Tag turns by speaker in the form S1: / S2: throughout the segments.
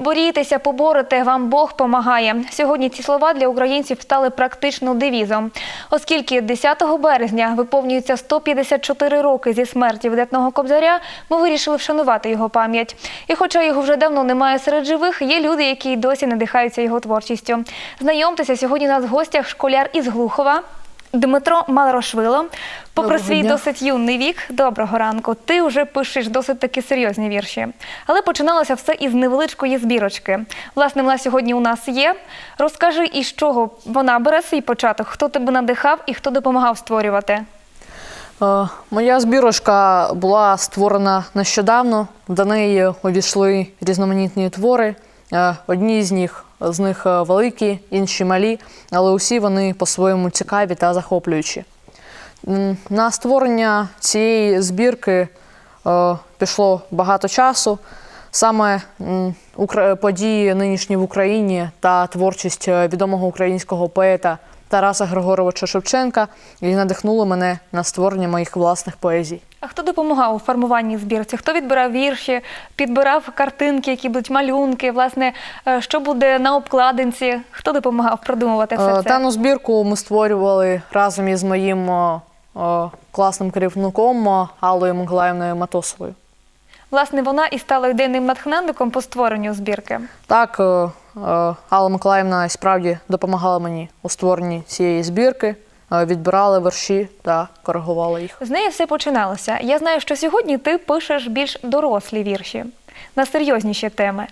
S1: Борітеся, поборете, вам Бог помагає. Сьогодні ці слова для українців стали практично девізом. Оскільки 10 березня виповнюється 154 роки зі смерті видатного кобзаря, ми вирішили вшанувати його пам'ять. І хоча його вже давно немає серед живих, є люди, які й досі надихаються його творчістю. Знайомтеся, сьогодні у нас в гостях школяр із Глухова. Дмитро Малорошвило, попри
S2: Доброго
S1: свій
S2: дня.
S1: досить юний вік, доброго ранку. Ти вже пишеш досить таки серйозні вірші. Але починалося все із невеличкої збірочки. Власне, вона сьогодні у нас є. Розкажи, із чого вона бере свій початок, хто тебе надихав і хто допомагав створювати.
S2: Е, Моя збірочка була створена нещодавно. До неї увійшли різноманітні твори. Е, Одні з них з них е, великі, інші малі, але усі вони по-своєму цікаві та захоплюючі. На створення цієї збірки е, пішло багато часу. Саме події нинішні в Україні та творчість відомого українського поета Тараса Григоровича Шевченка і надихнули мене на створення моїх власних поезій.
S1: А хто допомагав у формуванні збірці? Хто відбирав вірші, підбирав картинки, які будуть малюнки? Власне, е, що буде на обкладинці? Хто допомагав продумувати все
S2: Е,
S1: це?
S2: Дану збірку ми створювали разом із моїм класним керівником Аллою Миколаївною Матосовою.
S1: Власне, вона і стала єдиним натхненником по створенню збірки.
S2: Так, е, Алла Миколаївна справді допомагала мені у створенні цієї збірки, е, відбирала верші та коригувала їх.
S1: З неї все починалося. Я знаю, що сьогодні ти пишеш більш дорослі вірші на серйозніші теми.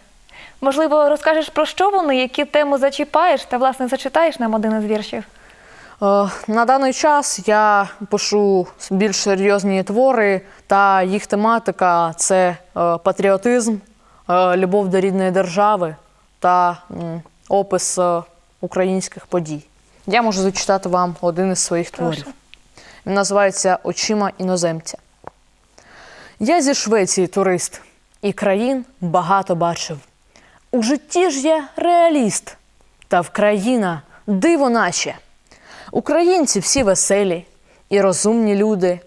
S1: Можливо, розкажеш про що вони, які теми зачіпаєш та власне зачитаєш нам один із віршів.
S2: Е, На даний час я пишу більш серйозні твори, та їх тематика це е, патріотизм, е, любов до рідної держави та опис е, українських подій. Я можу зачитати вам один із своїх творів. Він називається Очима іноземця. Я зі Швеції турист, і країн багато бачив. У житті ж я реаліст, та в країна диво наче. Українці всі веселі і розумні люди.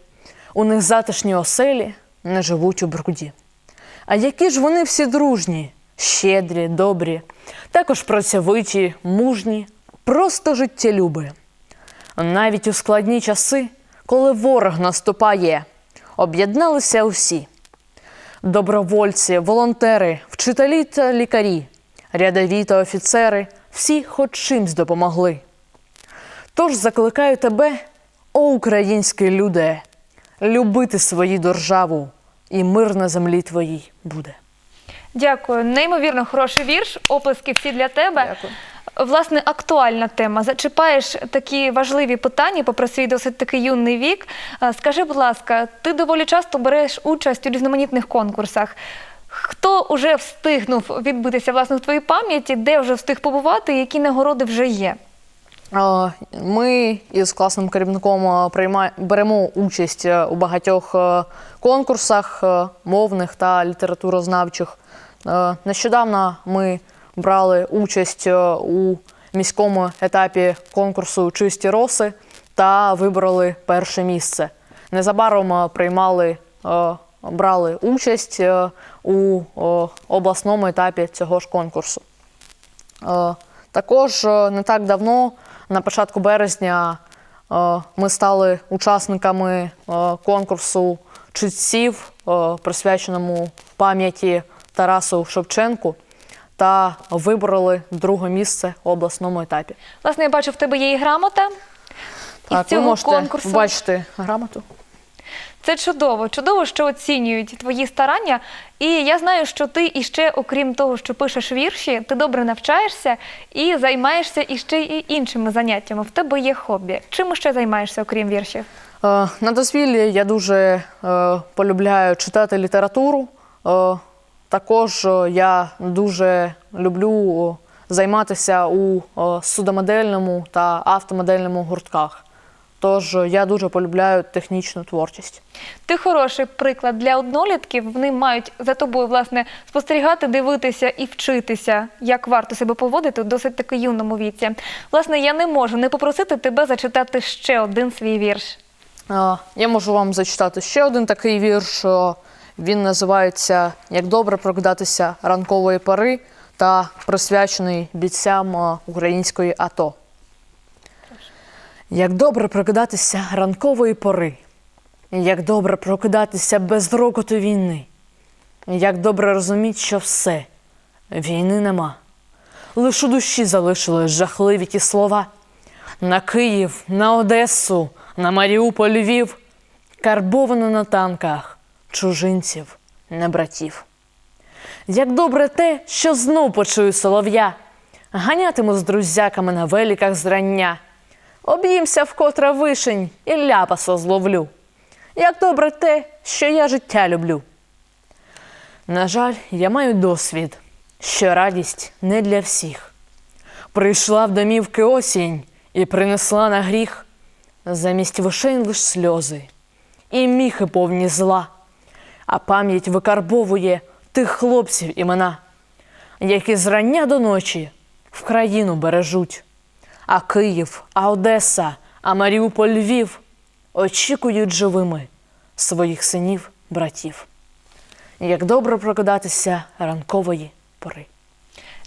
S2: У них затишні оселі не живуть у бруді. А які ж вони всі дружні, щедрі, добрі, також працьовиті, мужні, просто життєлюби. Навіть у складні часи, коли ворог наступає, об'єдналися усі. Добровольці, волонтери, вчителі та лікарі, рядові та офіцери всі хоч чимсь допомогли. Тож закликаю тебе, о український люде, любити свою державу, і мир на землі твоїй буде.
S1: Дякую. Неймовірно хороший вірш. Оплески всі для тебе.
S2: Дякую.
S1: Власне, актуальна тема. Зачіпаєш такі важливі питання, попри свій досить такий юний вік. Е, Скажи, будь ласка, ти доволі часто береш участь у різноманітних конкурсах. Хто вже встигнув відбитися власне в твоїй пам'яті, де вже встиг побувати, які нагороди вже є?
S2: Е, Ми із класним керівником е, беремо участь у багатьох конкурсах мовних та літературознавчих. Е, Нещодавно ми брали участь е, у міському етапі конкурсу Чисті роси та вибрали перше місце. Незабаром е, приймали, брали участь у обласному етапі цього ж конкурсу. Також не так давно, на початку березня, ми стали учасниками конкурсу читців, присвяченому пам'яті Тарасу Шевченку, та вибороли друге місце у обласному етапі.
S1: Власне, я бачу, в тебе є і грамота
S2: Так, ви
S1: цього
S2: можете
S1: конкурсу.
S2: бачити грамоту.
S1: Це чудово. Чудово, що оцінюють твої старання. І я знаю, що ти іще, окрім того, що пишеш вірші, ти добре навчаєшся і займаєшся іще і іншими заняттями. В тебе є хобі. Чим ще займаєшся, окрім віршів?
S2: Е, На дозвіллі я дуже е, полюбляю читати літературу. Е, Також е, я дуже люблю е, займатися у е, судомодельному та автомодельному гуртках. Тож я дуже полюбляю технічну творчість.
S1: Ти хороший приклад для однолітків. Вони мають за тобою власне спостерігати, дивитися і вчитися, як варто себе поводити у досить таки юному віці. Власне, я не можу не попросити тебе зачитати ще один свій вірш.
S2: Я можу вам зачитати ще один такий вірш. Він називається Як добре прокидатися ранкової пори та присвячений бійцям е, української АТО. Як добре прокидатися ранкової пори, як добре прокидатися без рокоту війни, як добре розуміти, що все, війни нема. Лиш у душі залишились жахливі ті слова. На Київ, на Одесу, на Маріуполь, Львів, карбовано на танках чужинців, не братів. Як добре те, що знов почую солов'я, ганятиму з друзяками на великах зрання. Об'їмся вкотре вишень і ляпаса зловлю. Як добре те, що я життя люблю. На жаль, я маю досвід, що радість не для всіх. Прийшла в домівки осінь і принесла на гріх замість вишень лиш сльози і міхи повні зла, а пам'ять викарбовує тих хлопців імена, які зрання до ночі в країну бережуть. А Київ, а Одеса, а Маріуполь Львів очікують живими своїх синів, братів. Як добре прокидатися ранкової пори.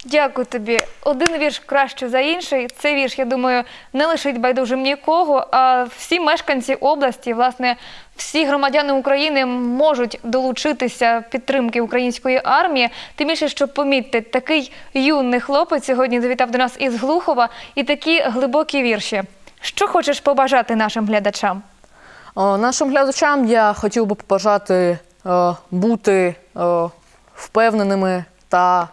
S1: Дякую тобі. Один вірш краще за інший. Цей вірш, я думаю, не лишить байдужим нікого. А всі мешканці області, власне, всі громадяни України можуть долучитися підтримки української армії. Тим більше, що помітьте, такий юний хлопець сьогодні завітав до нас із Глухова і такі глибокі вірші. Що хочеш побажати нашим глядачам?
S2: О, Нашим глядачам я хотів би побажати е, бути е, впевненими та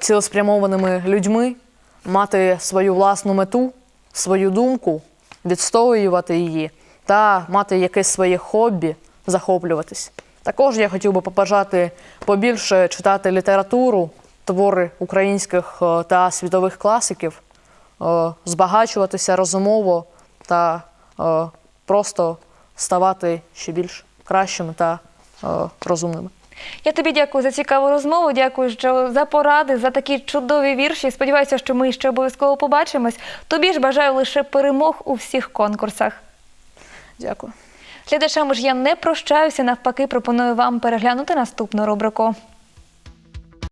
S2: цілеспрямованими людьми, мати свою власну мету, свою думку, відстоювати її та мати якесь своє хобі, захоплюватись. Також я хотів би побажати побільше читати літературу, твори українських е, та світових класиків, е, збагачуватися розумово та е, просто ставати ще більш кращими та е, розумними.
S1: Я тобі дякую за цікаву розмову. Дякую що за поради, за такі чудові вірші. Сподіваюся, що ми ще обов'язково побачимось. Тобі ж бажаю лише перемог у всіх конкурсах.
S2: Дякую.
S1: Глядачам ж я не прощаюся. Навпаки, пропоную вам переглянути наступну рубрику.